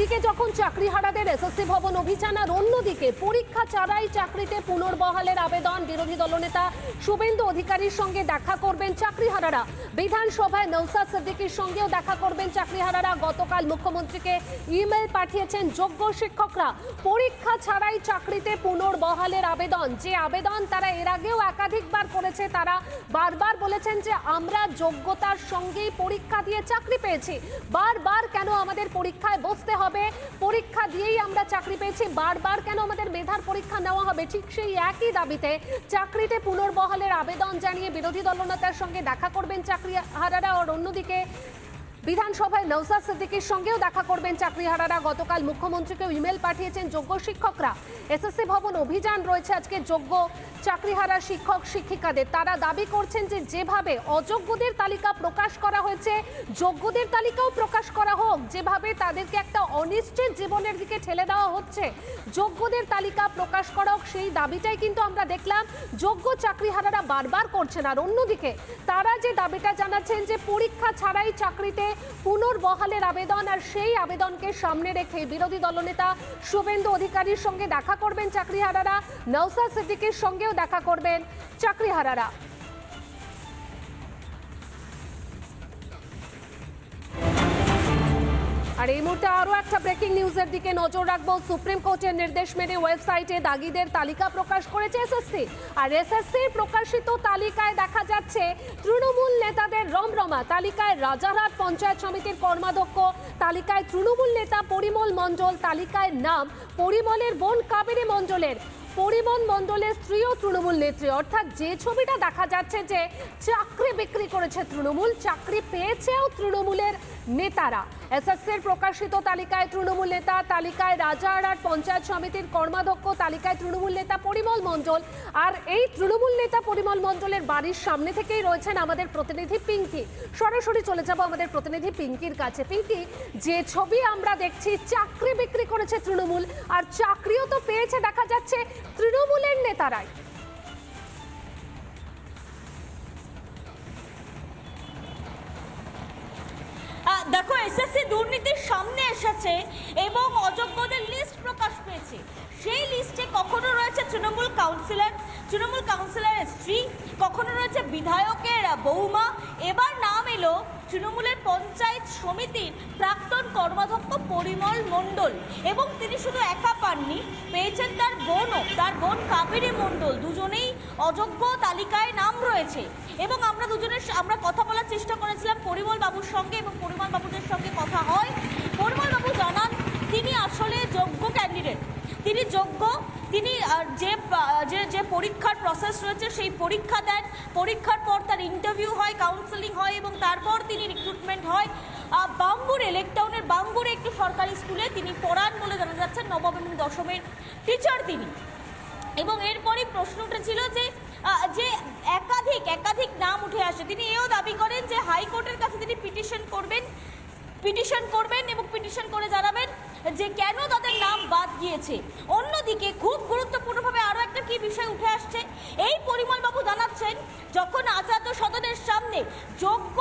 একদিকে যখন চাকরিহারাদের এসএসসি ভবন অভিযান আর অন্যদিকে পরীক্ষা ছাড়াই চাকরিতে পুনর্বহালের আবেদন, বিরোধী দলনেতা শুভেন্দু অধিকারীর সঙ্গে দেখা করবেন চাকরিহারারা। বিধানসভায় নৌসাদ সিদ্দিকীর সঙ্গেও দেখা করবেন চাকরিহারারা। গতকাল মুখ্যমন্ত্রীকে ইমেল পাঠিয়েছেন যোগ্য শিক্ষকরা। পরীক্ষা ছাড়াই চাকরিতে পুনর্বহালের আবেদন। যে আবেদন তারা এর আগেও একাধিকবার করেছে, তারা বারবার বলেছেন যে আমরা যোগ্যতার সঙ্গেই পরীক্ষা দিয়ে চাকরি পেয়েছি। বারবার কেন আমাদের পরীক্ষায় বসতে হবে? পরীক্ষা দিয়েই আমরা চাকরি পেয়েছি। বারবার কেন আমাদের মেধার পরীক্ষা নেওয়া হবে? ঠিক সেই একই দাবিতে চাকরিতে পুনর্বহালের আবেদন জানিয়ে বিরোধী দলনেতার সঙ্গে দেখা করবেন চাকরি হারারা আর অন্যদিকে বিধানসভায় নৌসাদ সিদ্দিকীর সঙ্গেও দেখা করবেন চাকরিহারারা। গতকাল মুখ্যমন্ত্রীকে ইমেল পাঠিয়েছেন যোগ্য শিক্ষকরা। এসএসসি ভবন অভিযান রয়েছে আজকে যোগ্য চাকরিহারা শিক্ষক শিক্ষিকাদের। তারা দাবি করছেন যে যেভাবে অযোগ্যদের তালিকা প্রকাশ করা হয়েছে, যোগ্যদের তালিকাও প্রকাশ করা হোক, যেভাবে তাদেরকে একটা অনিশ্চিত জীবনের দিকে ঠেলে দেওয়া হচ্ছে, যোগ্যদের তালিকা প্রকাশ করা হোক, সেই দাবিটাই কিন্তু আমরা দেখলাম। যোগ্য চাকরিহারারা বারবার করছেন। আর অন্যদিকে তারা যে দাবিটা জানাচ্ছেন যে পরীক্ষা ছাড়াই চাকরিতে পুনর্বহালের আবেদন আর সেই আবেদনকে সামনে রেখে বিরোধী দলনেতা শুভেন্দু অধিকারীর সঙ্গে দেখা করবেন চাকরিহারারা। নওসাদ সিদ্দিকের সঙ্গেও দেখা করবেন চাকরিহারারা। আর এই মুহূর্তে আরও একটা ব্রেকিং নিউজের দিকে নজর রাখব। সুপ্রিম কোর্টের নির্দেশ মেনে ওয়েবসাইটে দাগিদের তালিকা প্রকাশ করেছে এসএসসি আর এসএসসি প্রকাশিত তালিকায় দেখা যাচ্ছে, তৃণমূল নেতাদের রমরমা। তালিকায় রাজারহাট পঞ্চায়েত সমিতির কর্মাধ্যক্ষ, তালিকায় তৃণমূল নেতা পরিমল মণ্ডল, তালিকায় নাম পরিমলের বোন কাবেরী মণ্ডলের। পরিমল মণ্ডলের স্ত্রীও তৃণমূল নেত্রী। অর্থাৎ যে ছবিটা দেখা যাচ্ছে যে চাকরি বিক্রি করেছে তৃণমূল, চাকরি পেয়েছেও তৃণমূলের নেতারা। এসএসসির প্রকাশিত তালিকায় তৃণমূল নেতা, তালিকায় রাজারহাট পঞ্চায়েত সমিতির কর্মাধ্যক্ষ, তালিকায় তৃণমূল নেতা পরিমল মণ্ডল। আর এই তৃণমূল নেতা পরিমল মণ্ডলের বাড়ির সামনে থেকেই রয়েছেন আমাদের প্রতিনিধি পিঙ্কি। সরাসরি চলে যাব আমাদের প্রতিনিধি পিঙ্কির কাছে। পিঙ্কি, যে ছবি আমরা দেখছি, চাকরি বিক্রি করেছে তৃণমূল, আর চাকরিও তো পেয়েছে, দেখা যাচ্ছে তৃণমূলের নেতারাই। দেখো এসএসসি দুর্নীতির সামনে এসেছে এবং অযোগ্যদের লিস্ট প্রকাশ পেয়েছে। সেই লিস্টে কখনো রয়েছে তৃণমূল কাউন্সিলর তৃণমূল কাউন্সিলরের স্ত্রী কখনো রয়েছে বিধায়কের বৌমা। এবার নাম এলো তৃণমূলের পঞ্চায়েত সমিতির প্রাক্তন কর্মাধ্যক্ষ পরিমল মণ্ডল এবং তিনি শুধু একা পাননি, পেয়েছেন তার বোনও, তার বোন কাবেরী মণ্ডল। দুজনেই অযোগ্য তালিকায় নাম রয়েছে এবং আমরা দুজনের আমরা কথা বলার চেষ্টা করেছিলাম পরিমল বাবুর সঙ্গে এবং পরিমল বাবুদের সঙ্গে কথা হয়। পরিমল বাবু জানান, তিনি আসলে যোগ্য ক্যান্ডিডেট তিনি যোগ্য, তিনি যে যে যে পরীক্ষার প্রসেস রয়েছে, সেই পরীক্ষা দেন। পরীক্ষার পর তার ইন্টারভিউ হয় কাউন্সেলিং হয় এবং তারপর তিনি রিক্রুটমেন্ট হয়। বাম্বুরে লেকটাউনের বাম্বুরে একটি সরকারি স্কুলে তিনি পড়ান বলে জানা যাচ্ছে, নবম এবং দশমের টিচার তিনি। এবং এরপরই প্রশ্ন উঠেছিল যে যে একাধিক একাধিক নাম উঠে আসে, তিনি এও দাবি করেন যে হাইকোর্টের কাছে তিনি পিটিশন করবেন পিটিশন করবেন এবং পিটিশন করে জানাবেন যে কেন তাদের নাম বাদ গিয়েছে। অন্যদিকে খুব গুরুত্বপূর্ণভাবে আরও একটা কি বিষয় উঠে আসছে? এই পরিমলবাবু জানাচ্ছেন, যখন আচার্য সদনের সামনে যোগ্য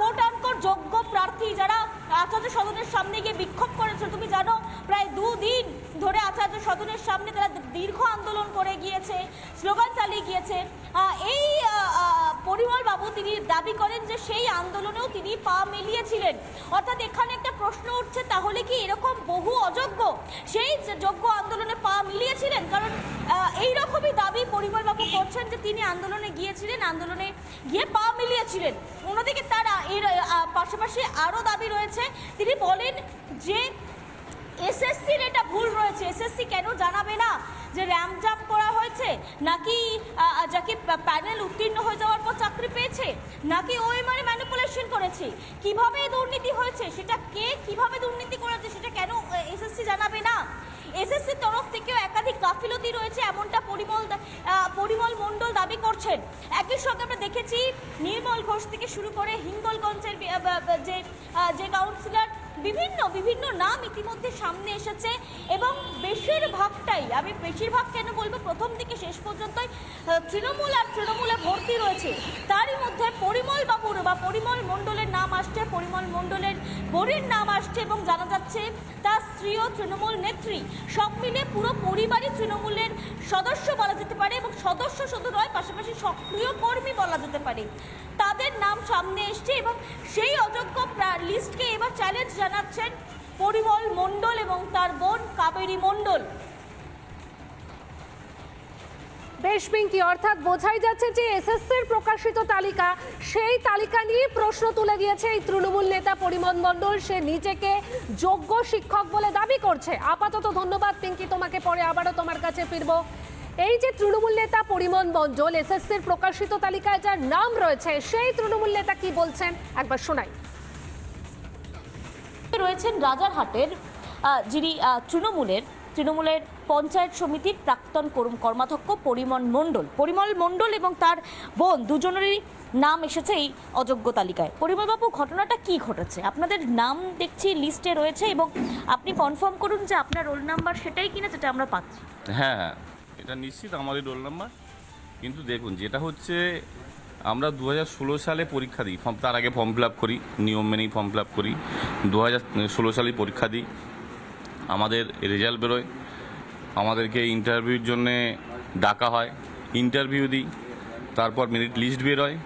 কোট আনকোট যোগ্য প্রার্থী যারা আচার্য সদনের সামনে গিয়ে বিক্ষোভ করেছে, তুমি জানো, প্রায় দুদিন ধরে আচার্য সদনের সামনে তারা দীর্ঘ আন্দোলন করে গিয়েছে, স্লোগান চালিয়ে গিয়েছে। এই পরিমল বাবু তিনি দাবি করেন যে সেই আন্দোলনেও তিনি পা মিলিয়েছিলেন। অর্থাৎ এখানে একটা প্রশ্ন উঠছে, তাহলে কি এরকম বহু সেই যোগ্য আন্দোলনে পা মিলিয়েছিলেন, কারণ এই রকমই দাবি পরিমল বাবু করছেন যে তিনি আন্দোলনে গিয়েছিলেন, আন্দোলনে গিয়ে পা মিলিয়েছিলেন। অন্যদিকে তারা এর পাশাপাশি আরও দাবি রয়েছে, তিনি বলেন যে এসএসসির এটা ভুল রয়েছে। এসএসসি কেন জানাবে না? যে র্যাম্প জাম্প করা হয়েছে? নাকি যাকে প্যানেল উত্তীর্ণ হয়ে যাওয়ার পর চাকরি পেয়েছে? নাকি ওএমআর ম্যানিপুলেশন করেছে? কীভাবে দুর্নীতি হয়েছে? সেটা কে কীভাবে এসএসসির তরফ থেকেও একাধিক গাফিলতি রয়েছে, এমনটা পরিমল পরিমল মণ্ডল দাবি করছেন। একই সঙ্গে আমরা দেখেছি, নির্মল ঘোষ থেকে শুরু করে হিঙ্গলগঞ্জের যে যে কাউন্সিলর বিভিন্ন বিভিন্ন নাম ইতিমধ্যে সামনে এসেছে এবং বেশিরভাগটাই, আমি বেশিরভাগ কেন বলব, প্রথম থেকে শেষ পর্যন্তই তৃণমূল আর তৃণমূলে ভর্তি রয়েছে। তারই মধ্যে পরিমল বাবুর বা পরিমল মণ্ডলের নাম আসছে, পরিমল মণ্ডলের বরির নাম আসছে এবং জানা যাচ্ছে তার স্ত্রীও তৃণমূল নেত্রী। সব মিলে পুরো পরিবারই তৃণমূলের সদস্য বলা যেতে পারে এবং সদস্য শুধু নয়, পাশাপাশি সক্রিয় কর্মী বলা যেতে পারে। তাদের নাম সামনে এসছে এবং সেই অযোগ্য লিস্টকে এবার চ্যালেঞ্জ জানাচ্ছেন পরিমল মণ্ডল এবং তার বোন কাবেরী মণ্ডল। বেশ পিঙ্কি, অর্থাৎ বোঝাই যাচ্ছে যে এসএসসির প্রকাশিত তালিকা, সেই তালিকা নিয়ে প্রশ্ন তুলে দিয়েছে এই তৃণমূল নেতা পরিমল মণ্ডল। সে নিজেকে যোগ্য শিক্ষক বলে দাবি করছে। আপাতত ধন্যবাদ পিঙ্কি, তোমাকে পরে আবারও তোমার কাছে ফিরবো। এই যে তৃণমূল নেতা পরিমল মণ্ডল, এসএসসির প্রকাশিত তালিকায় যার নাম রয়েছে, সেই তৃণমূল নেতা কি বলছেন? একবার শোনাই। রয়েছেন রাজারহাটের যিনি তৃণমূলের তৃণমূলের পঞ্চায়েত সমিতির প্রাক্তন কর্ম- কর্মাধ্যক্ষ পরিমল মণ্ডল। পরিমল মণ্ডল এবং তার বোন দুজনেরই নাম এসেছে এই অযোগ্য তালিকায়। পরিমলবাবু, ঘটনাটা কি ঘটেছে? আপনাদের নাম দেখছি, লিস্টে রয়েছে এবং আপনি কনফার্ম করুন যে আপনার রোল নাম্বার সেটাই কিনা যেটা আমরা পাচ্ছি। হ্যাঁ হ্যাঁ এটা নিশ্চিত আমারই রোল নাম্বার কিন্তু দেখুন, যেটা হচ্ছে, আমরা দু ষোলো সালে পরীক্ষা দিই। ফর্ম, তার আগে ফর্ম ফিল আপ করি, নিয়ম মেনেই ফর্ম ফিল আপ করি। দু হাজার ষোলো সালে পরীক্ষা দিই। আমাদের রেজাল্ট বেরোয়। আমাদেরকে ইন্টারভিউর জন্যে ডাকা হয়। ইন্টারভিউ দিই, তারপর মেরিট লিস্ট বেরোয়।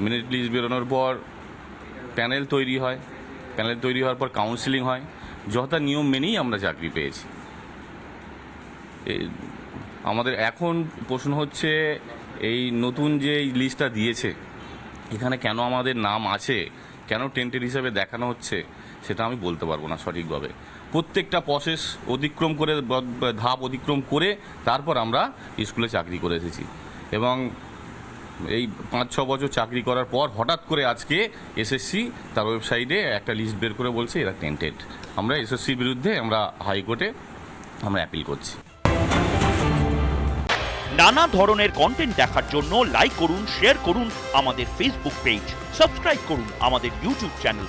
মেরিট লিস্ট বেরোনোর পর প্যানেল তৈরি হয়। প্যানেল তৈরি হওয়ার পর কাউন্সিলিং হয়। যথা নিয়ম মেনেই আমরা চাকরি পেয়েছি। আমাদের এখন প্রশ্ন হচ্ছে, এই নতুন যে লিস্টটা দিয়েছে, এখানে কেন আমাদের নাম আছে, কেন টেন্টেড হিসাবে দেখানো হচ্ছে, সেটা আমি বলতে পারব না সঠিকভাবে। প্রত্যেকটা প্রসেস অতিক্রম করে, ধাপ অতিক্রম করে তারপর আমরা স্কুলে চাকরি করে এসেছি। এবং এই পাঁচ ছ বছর চাকরি করার পর হঠাৎ করে আজকে এসএসসি তার ওয়েবসাইটে একটা লিস্ট বের করে বলছে, এরা টেন্টেড আমরা এসএসসির বিরুদ্ধে আমরা হাইকোর্টে আমরা অ্যাপিল করছি। নানা ধরনের কন্টেন্ট দেখার জন্য লাইক করুন শেয়ার করুন আমাদের ফেসবুক পেজ সাবস্ক্রাইব করুন আমাদের ইউটিউব চ্যানেল